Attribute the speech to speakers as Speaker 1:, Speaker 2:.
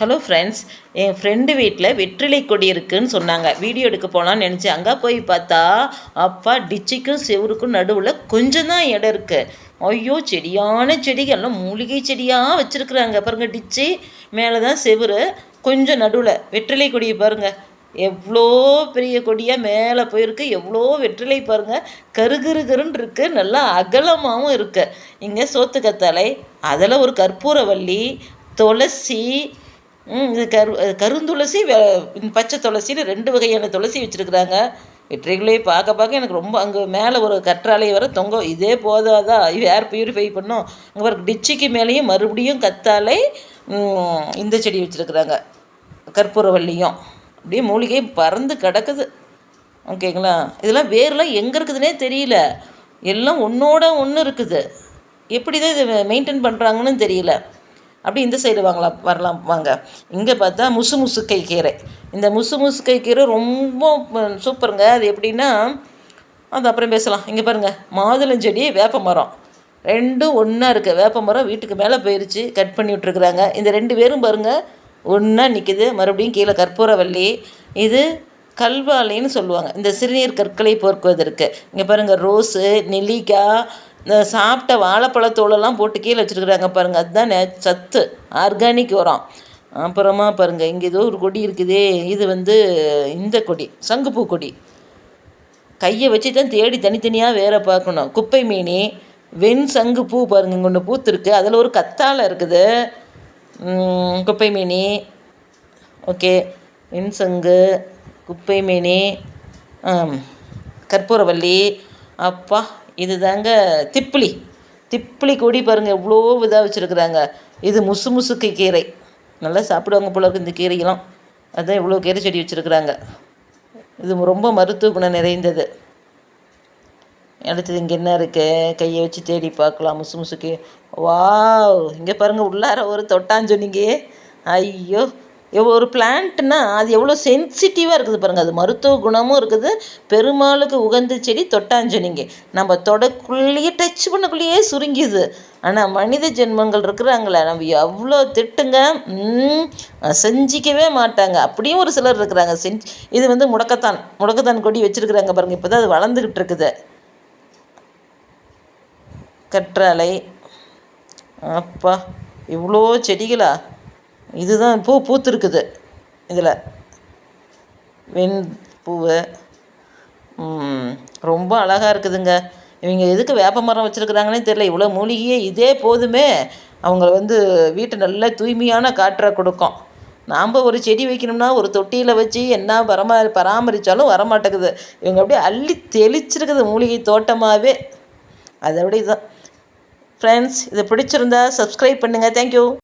Speaker 1: Hello friends என் friend வீட்டில் வெற்றிலை கொடி இருக்குன்னு சொன்னாங்க. வீடியோ எடுக்க போகலான்னு நினச்சேன். அங்கே போய் பார்த்தா அப்பா டிச்சிக்கும் செவருக்கும் நடுவில் கொஞ்சம் தான் இடம் இருக்குது ஐயோ செடியான செடிகள்லாம் மூலிகை செடியாக வச்சுருக்குறாங்க. பாருங்கள் டிச்சு. மேலே தான் செவுரு. கொஞ்சம் நடுவில். வெற்றிலை கொடியை பாருங்கள் எவ்வளோ பெரிய கொடியாக மேலே போயிருக்கு. எவ்வளோ வெற்றிலை பாருங்கள் கருகருகருன்னு இருக்குது நல்லா அகலமாகவும் இருக்குது இங்கே சோத்துக்கத்தலை அதில் ஒரு கற்பூரவள்ளி துளசி இது கரு கருந்துளசி பச்சை துளசின்னு ரெண்டு வகையான துளசி வச்சுருக்குறாங்க. வெற்றிகளே பார்க்க பார்க்க எனக்கு ரொம்ப அங்கே மேலே ஒரு கற்றாழை வர தொங்க இதே போதாதா? ஏர் பியூரிஃபை பண்ணோம். அங்கே ஒரு டிச்சிக்கு மேலேயும் மறுபடியும் கத்தாழை இந்த செடி வச்சுருக்குறாங்க. கற்பூரவல்லியும் அப்படியே மூலிகை பறந்து கிடக்குது. ஓகேங்களா? இதெல்லாம் வேர்லாம் எங்கே இருக்குதுன்னே தெரியல. எல்லாம் ஒன்றோட ஒன்று இருக்குது. எப்படி தான் இதை மெயின்டைன் பண்ணுறாங்கன்னு தெரியல. அப்படி இந்த சைடு வாங்கலாம் வரலாம் வாங்க. இங்கே பார்த்தா முசு முசுக்கை கீரை. இந்த முசு முசுக்கை கீரை ரொம்ப சூப்பருங்க. அது எப்படின்னா அது அப்புறம் பேசலாம். இங்கே பாருங்கள் மாதுளஞ்செடி வேப்ப மரம் ரெண்டும் ஒன்றா இருக்குது வேப்ப மரம் வீட்டுக்கு மேலே போயிடுச்சு கட் பண்ணி விட்ருக்குறாங்க இந்த ரெண்டு பேரும் பாருங்கள் ஒன்றா நிற்கிது மறுபடியும் கீழே கற்பூரவல்லி இது கல்வாலைன்னு சொல்லுவாங்க. இந்த சிறுநீர் கற்களை போர்க்குவதற்கு. இங்கே பாருங்கள் ரோஸு நெல்லிக்காய் இந்த சாப்பிட்ட வாழைப்பழத்தோலெல்லாம் போட்டு கீழே வச்சுருக்குறாங்க பாருங்கள் அதுதான் சத்து ஆர்கானிக் உரம். அப்புறமா பாருங்கள் இங்கே ஏதோ ஒரு கொடி இருக்குதே. இது வந்து இந்த கொடி சங்குப்பூ கொடி. கையை வச்சு தான் தேடி தனித்தனியாக வேற பார்க்கணும். குப்பை மீனி வெண் சங்கு பூ பாருங்க இங்கே ஒன்று பூத்துருக்கு. அதில் ஒரு கத்தாழை இருக்குது. குப்பை மீனி. ஓகே வெண் சங்கு குப்பை மீனி கற்பூரவல்லி. அப்பா இது தாங்க திப்பிலி. திப்பிலி கொடி பாருங்கள் எவ்வளோ இதாக வச்சுருக்குறாங்க. இது முசு முசுக்கு கீரை. நல்லா சாப்பிடுவாங்க போல இருக்குது இந்த கீரையெல்லாம். அதுதான் இவ்வளோ கீரை செடி வச்சுருக்குறாங்க. இது ரொம்ப மருத்துவ குணம் நிறைந்தது. அடுத்தது இங்கே என்ன இருக்குது கையை வச்சு தேடி பார்க்கலாம். முசு முசுக்கு. வா இங்கே பாருங்கள் உள்ளார ஒரு தொட்டான்னு சொன்னீங்க. ஐயோ! ஒரு பிளான்ட்னா அது எவ்வளோ சென்சிட்டிவாக இருக்குது பாருங்கள் அது மருத்துவ குணமும் இருக்குது. பெருமாளுக்கு உகந்த செடி தொட்டாஞ்சனிங்க. நம்ம தொடக்குள்ளேயே டச் பண்ணக்குள்ளேயே சுருங்கிது. ஆனால் மனித ஜென்மங்கள் இருக்கிறாங்களே நம்ம எவ்வளோ திட்டுங்க செஞ்சிக்கவே மாட்டாங்க. அப்படியும் ஒரு சிலர் இருக்கிறாங்க. செஞ்சு இது வந்து முடக்கத்தான். முடக்கத்தான் கொடி வச்சுருக்குறாங்க பாருங்கள் இப்போ தான் அது வளர்ந்துக்கிட்டு இருக்குது. கற்றாழை. அப்பா இவ்வளோ செடிகளா? இதுதான் பூ பூத்துருக்குது இதில். வெண் பூவு. ரொம்ப அழகாக இருக்குதுங்க. இவங்க எதுக்கு வேப்ப மரம் வச்சுருக்குறாங்கன்னே தெரில இவ்வளோ மூலிகையே இதே போதுமே. அவங்கள வந்து வீட்டை நல்ல தூய்மையான காற்றை கொடுக்கும். நாம் ஒரு செடி வைக்கணும்னா ஒரு தொட்டியில் வச்சு என்ன பரமா பராமரித்தாலும் வரமாட்டேங்குது. இவங்க அப்படியே அள்ளி தெளிச்சிருக்குது மூலிகை தோட்டமாகவே அதை விட இதுதான் ஃப்ரெண்ட்ஸ் இதை பிடிச்சிருந்தா சப்ஸ்கிரைப் பண்ணுங்கள் தேங்க்யூ